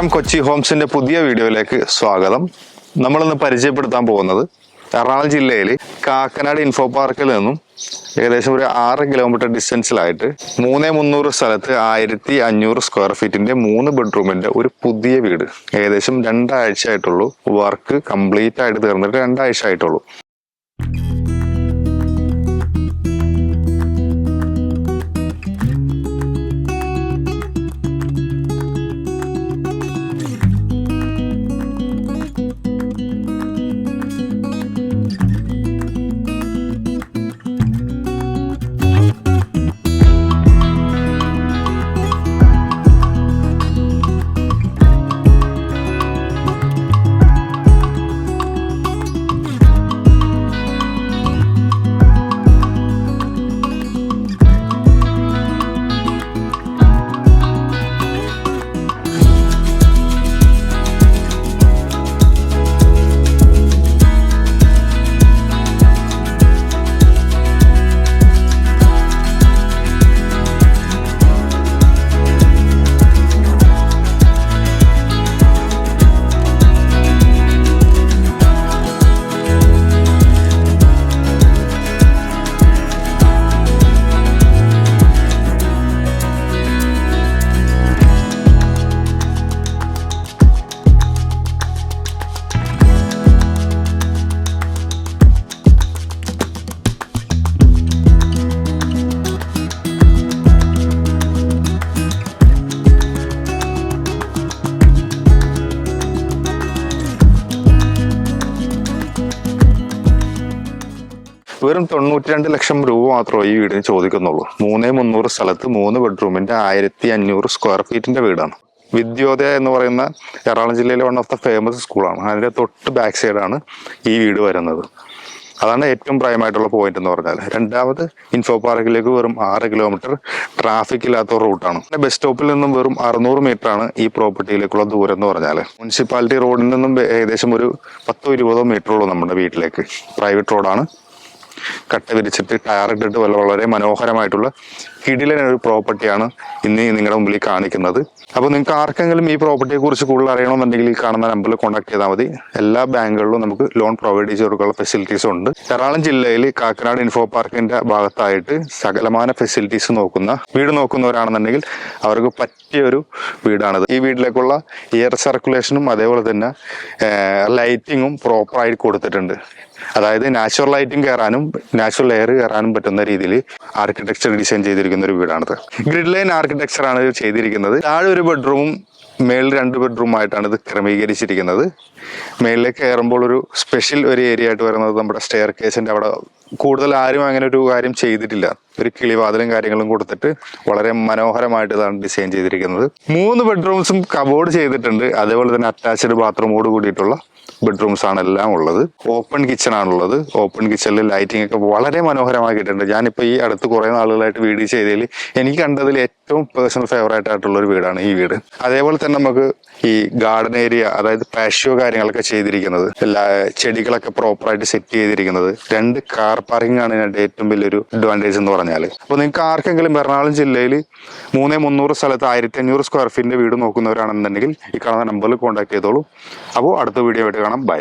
നമസ്കാരം കൊച്ചി ഹോംസിന്റെ പുതിയ വീഡിയോയിലേക്ക് സ്വാഗതം. നമ്മളിന്ന് പരിചയപ്പെടുത്താൻ പോകുന്നത് എറണാകുളം ജില്ലയിൽ കാക്കനാട് ഇൻഫോ പാർക്കിൽ നിന്നും ഏകദേശം ഒരു ആറ് കിലോമീറ്റർ ഡിസ്റ്റൻസിലായിട്ട് മൂന്ന് മുന്നൂറ് സ്ഥലത്ത് ആയിരത്തി അഞ്ഞൂറ് സ്ക്വയർ ഫീറ്റിന്റെ മൂന്ന് ബെഡ്റൂമിന്റെ ഒരു പുതിയ വീട്. ഏകദേശം രണ്ടാഴ്ച ആയിട്ടുള്ളൂ വർക്ക് കംപ്ലീറ്റ് ആയിട്ട് തീർന്നിട്ട് രണ്ടാഴ്ച ആയിട്ടുള്ളൂ വെറും തൊണ്ണൂറ്റി രണ്ട് ലക്ഷം രൂപ മാത്രമേ ഈ വീടിന് ചോദിക്കുന്നുള്ളൂ. മൂന്നേ മുന്നൂറ് സ്ഥലത്ത് മൂന്ന് ബെഡ്റൂമിന്റെ ആയിരത്തി അഞ്ഞൂറ് സ്ക്വയർ ഫീറ്റിന്റെ വീടാണ്. വിദ്യോദയ എന്ന് പറയുന്ന എറണാകുളം ജില്ലയിലെ വൺ ഓഫ് ദ ഫേമസ് സ്കൂളാണ് അതിന്റെ തൊട്ട് ബാക്ക് സൈഡാണ് ഈ വീട് വരുന്നത്. അതാണ് ഏറ്റവും പ്രായമായിട്ടുള്ള പോയിന്റ് എന്ന് പറഞ്ഞാൽ. രണ്ടാമത് ഇൻഫോ പാർക്കിലേക്ക് വെറും ആറ് കിലോമീറ്റർ ട്രാഫിക് ഇല്ലാത്ത റൂട്ടാണ് ബസ് സ്റ്റോപ്പിൽ നിന്നും വെറും അറുന്നൂറ് മീറ്റർ ആണ് ഈ പ്രോപ്പർട്ടിയിലേക്കുള്ള ദൂരം എന്ന് പറഞ്ഞാൽ. മുനിസിപ്പാലിറ്റി റോഡിൽ നിന്നും ഏകദേശം ഒരു പത്തോ ഇരുപതോ മീറ്റർ ഉള്ളൂ നമ്മുടെ വീട്ടിലേക്ക്. പ്രൈവറ്റ് റോഡാണ് കട്ട വിരിച്ചിട്ട് ടയർ ഇട്ടിട്ട് വളരെ മനോഹരമായിട്ടുള്ള കിടിലൻ ഒരു പ്രോപ്പർട്ടിയാണ് ഇന്ന് നിങ്ങളുടെ മുമ്പിൽ കാണിക്കുന്നത്. അപ്പോൾ നിങ്ങൾക്ക് ആർക്കെങ്കിലും ഈ പ്രോപ്പർട്ടിയെ കുറിച്ച് കൂടുതൽ അറിയണമെന്നുണ്ടെങ്കിൽ ഈ കാണുന്ന നമ്പറിൽ കോൺടാക്ട് ചെയ്താൽ മതി. എല്ലാ ബാങ്കുകളിലും നമുക്ക് ലോൺ പ്രൊവൈഡ് ചെയ്ത് കൊടുക്കാനുള്ള ഫെസിലിറ്റീസും ഉണ്ട്. എറണാകുളം ജില്ലയിൽ കാക്കനാട് ഇൻഫോ പാർക്കിന്റെ ഭാഗത്തായിട്ട് സകലമാന ഫെസിലിറ്റീസ് നോക്കുന്ന വീട് നോക്കുന്നവരാണെന്നുണ്ടെങ്കിൽ അവർക്ക് പറ്റിയ ഒരു വീടാണിത്. ഈ വീട്ടിലേക്കുള്ള എയർ സർക്കുലേഷനും അതേപോലെ തന്നെ ലൈറ്റിങ്ങും പ്രോപ്പറായിട്ട് കൊടുത്തിട്ടുണ്ട്. അതായത് നാച്ചുറൽ ലൈറ്റിംഗ് കയറാനും നാച്ചുറൽ എയർ കയറാനും പറ്റുന്ന രീതിയിൽ ആർക്കിടെക്ചർ ഡിസൈൻ ചെയ്തിരിക്കുന്ന ഒരു വീടാണിത്. ഗ്രിഡ് ലൈൻ ആർക്കിടെക്ചർ ആണ് ചെയ്തിരിക്കുന്നത്. താഴെ ഒരു ബെഡ്റൂമും മേളിൽ രണ്ട് ബെഡ്റൂം ആയിട്ടാണ് ഇത് ക്രമീകരിച്ചിരിക്കുന്നത്. മേളിലേക്ക് കയറുമ്പോൾ ഒരു സ്പെഷ്യൽ ഒരു ഏരിയ ആയിട്ട് വരുന്നത് നമ്മുടെ സ്റ്റെയർ കേസിന്റെ അവിടെ കൂടുതൽ ആരും അങ്ങനെ ഒരു കാര്യം ചെയ്തിട്ടില്ല. ഒരു കിളിവാതിലും കാര്യങ്ങളും കൊടുത്തിട്ട് വളരെ മനോഹരമായിട്ട് ഇതാണ് ഡിസൈൻ ചെയ്തിരിക്കുന്നത്. മൂന്ന് ബെഡ്റൂംസും കബോർഡ് ചെയ്തിട്ടുണ്ട്. അതേപോലെ തന്നെ അറ്റാച്ച്ഡ് ബാത്റൂമോട് കൂടിയിട്ടുള്ള ബെഡ്റൂംസ് ആണ് എല്ലാം ഉള്ളത്. ഓപ്പൺ കിച്ചൺ ആണുള്ളത്. ഓപ്പൺ കിച്ചണിൽ ലൈറ്റിംഗ് ഒക്കെ വളരെ മനോഹരമാക്കിയിട്ടുണ്ട് ഞാനിപ്പോൾ ഈ അടുത്ത് കുറേ നാളുകളായിട്ട് വീട് ചെയ്തതിൽ എനിക്ക് കണ്ടതിൽ ഏറ്റവും പേഴ്സണൽ ഫേവറേറ്റ് ആയിട്ടുള്ള ഒരു വീടാണ് ഈ വീട്. അതേപോലെ തന്നെ നമുക്ക് ഈ ഗാർഡൻ ഏരിയ അതായത് പാഷ്യോ കാര്യങ്ങളൊക്കെ ചെയ്തിരിക്കുന്നത്. എല്ലാ ചെടികളൊക്കെ പ്രോപ്പറായിട്ട് സെറ്റ് ചെയ്തിരിക്കുന്നത്. രണ്ട് കാർ പാർക്കിംഗ് ആണ് ഇതിനകത്ത് ഏറ്റവും വലിയൊരു അഡ്വാന്റേജ് എന്ന് പറഞ്ഞാൽ അപ്പോൾ നിങ്ങൾക്ക് ആർക്കെങ്കിലും എറണാകുളം ജില്ലയിൽ മൂന്നേ മുന്നൂറ് സ്ഥലത്ത് ആയിരത്തി അഞ്ഞൂറ് സ്ക്വയർ ഫീറ്റിന്റെ വീട് നോക്കുന്നവരാണെന്നുണ്ടെങ്കിൽ ഈ കാണുന്ന നമ്പറിൽ കോൺടാക്ട് ചെയ്തോളൂ. അപ്പോൾ അടുത്ത വീഡിയോ ആയിട്ട് കാണാം. ബൈ